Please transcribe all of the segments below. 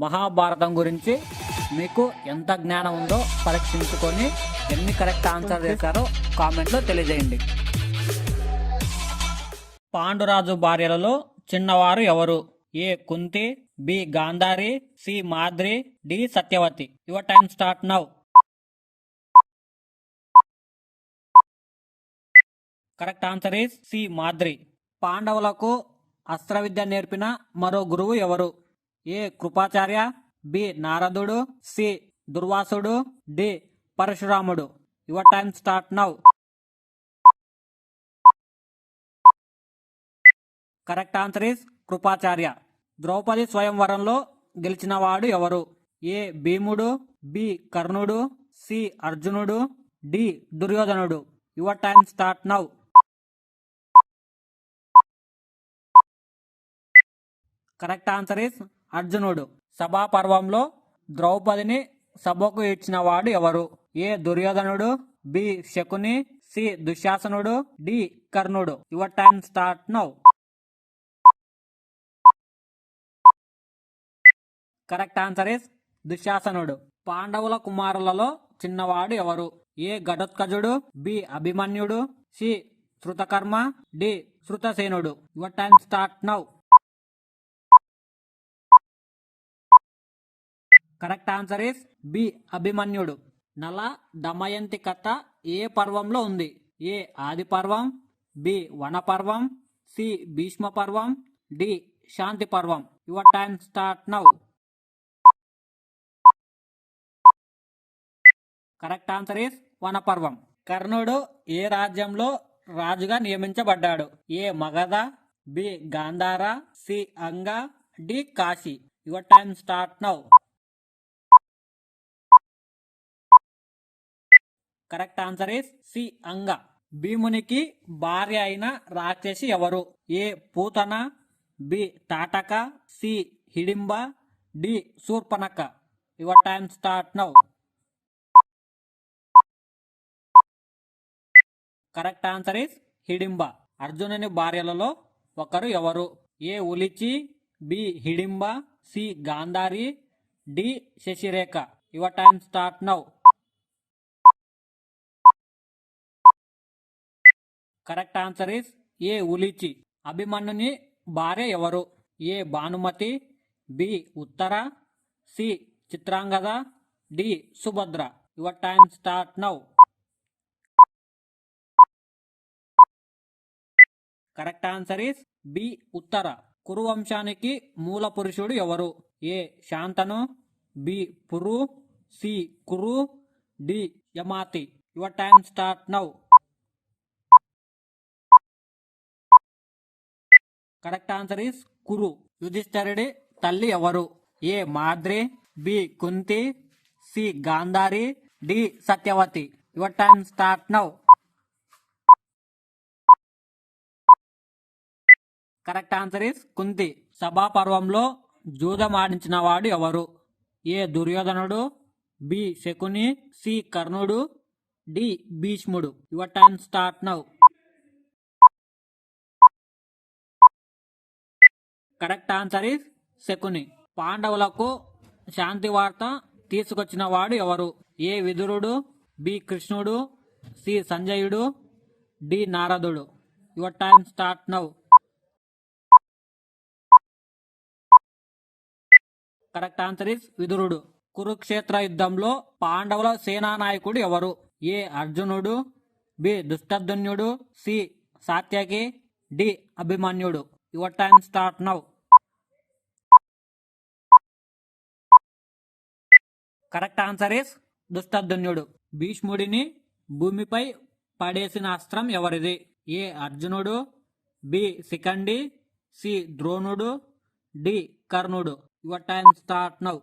మహాభారతం గురించి మీకు ఎంత జ్ఞానం ఉందో పరీక్షించుకొని ఎన్ని కరెక్ట్ ఆన్సర్ చేశారో కామెంట్లో తెలియజేయండి. పాండురాజు భార్యలలో చిన్నవారు ఎవరు? A Kunti B Gandhari C Madri D Satyavati. Your time start now. Correct answer is C Madri. పాండవులకు అస్త్ర విద్య నేర్పిన మరో గురువు ఎవరు? ఏ కృపాచార్య? బి. నారదుడు సి. దుర్వాసుడు డి. పరశురాముడు. Your time start now. Correct answer is Kripacharya. Draupadi స్వయంవరంలో గెలిచినవాడు ఎవరు? ఏ. భీముడు బి. కర్ణుడు సి. అర్జునుడు డి. దుర్యోధనుడు. Your time start now. Correct answer is అర్జునుడు. సభా పర్వంలో ద్రౌపదిని సభకు ఇచ్చినవాడు ఎవరు? ఏ దుర్యోధనుడు బి శకుని సి దుశ్శాసనుడు డి కర్ణుడు. Your time start now correct answer is దుశ్శాసనుడు. పాండవుల కుమారులలో చిన్నవాడు ఎవరు? ఏ ఘటోత్కజుడు బి అభిమన్యుడు C Shrutakarma D శృతసేనుడు. Your time start now correct answer is B అభిమన్యుడు. నల దమయంతి కథ ఏ పర్వంలో ఉంది? ఏ ఆది పర్వం బి వన పర్వం సి భీష్మ పర్వం డి శాంతి పర్వం your time start now. Correct answer is వనపర్వం. కర్ణుడు ఏ రాజ్యంలో రాజుగా నియమించబడ్డాడు? A Magadha B Gandhara C Anga D Kashi. Your time start now. Correct answer is C Anga. భీమునికి భార్య అయిన రాక్షసి ఎవరు? A Putana B Tataka C Hidimba D Shurpanakha your time start now. Correct answer is Hidimba. అర్జునుని భార్యలలో ఒకరు ఎవరు? A Ulichi B Hidimba C Gandhari D Sasirekha. Your time start now. Correct answer is A Ulichi. అభిమన్యుని భార్య ఎవరు? A Bhanumati B Uttara C Chitrangada D Subhadra. Your time start now. Correct answer is B Uttara. కురువంశానికి మూల పురుషుడు ఎవరు? A Shantanu B Puru C Kuru D Yamati. Your time start now. Correct answer is Kuru. యుధిష్ఠరుడి తల్లి ఎవరు? A. Madri B. Kunti C. Gandhari D. Satyavati. Your time start now correct answer is Kunti. సభాపర్వంలో జూదమాడించిన వాడు ఎవరు? A. దుర్యోధనుడు B. Shakuni C. కర్ణుడు D. భీష్ముడు. Your time start now correct answer is Shakuni. పాండవులకు శాంతి వార్త తీసుకొచ్చిన వాడు ఎవరు? ఏ విదురుడు బి కృష్ణుడు సి సంజయుడు డి నారదుడు. Your time start now correct answer is విదురుడు. కురుక్షేత్ర యుద్ధంలో పాండవుల సేనానాయకుడు ఎవరు? ఏ అర్జునుడు బి దుష్టధన్యుడు C Satyaki D Abhimanyudu. Your time start now correct answer is దుష్టర్ధన్యుడు భీష్ముడిని భూమిపై పడేసిన అస్త్రం ఎవరిది? ఏ అర్జునుడు బి సికండి సి ద్రోణుడు డి కర్ణుడు. Your time start now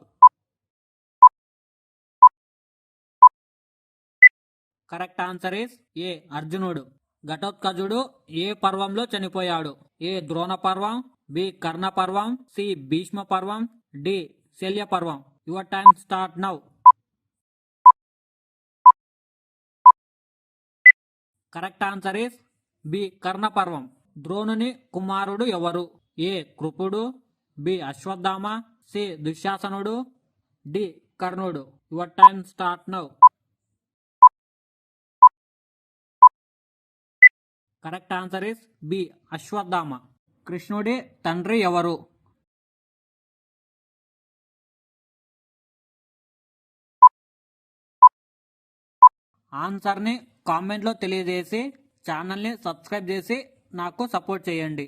correct answer is A అర్జునుడు. ఘటోత్కజుడు ఏ పర్వంలో చనిపోయాడు? ఏ ద్రోణ పర్వం బి కర్ణ పర్వం సి భీష్మ పర్వం డి శల్య పర్వం your time start now correct answer is B Karna పర్వం ద్రోణుని కుమారుడు ఎవరు? ఏ కృపుడు బి అశ్వత్థామ సి దుశ్శాసనుడు డి కర్ణుడు. Your time start now correct answer is B Ashwatthama. కృష్ణుడి తండ్రి ఎవరు? ఆన్సర్ని కామెంట్లో తెలియజేసి ఛానల్ని సబ్స్క్రైబ్ చేసి నాకు సపోర్ట్ చేయండి.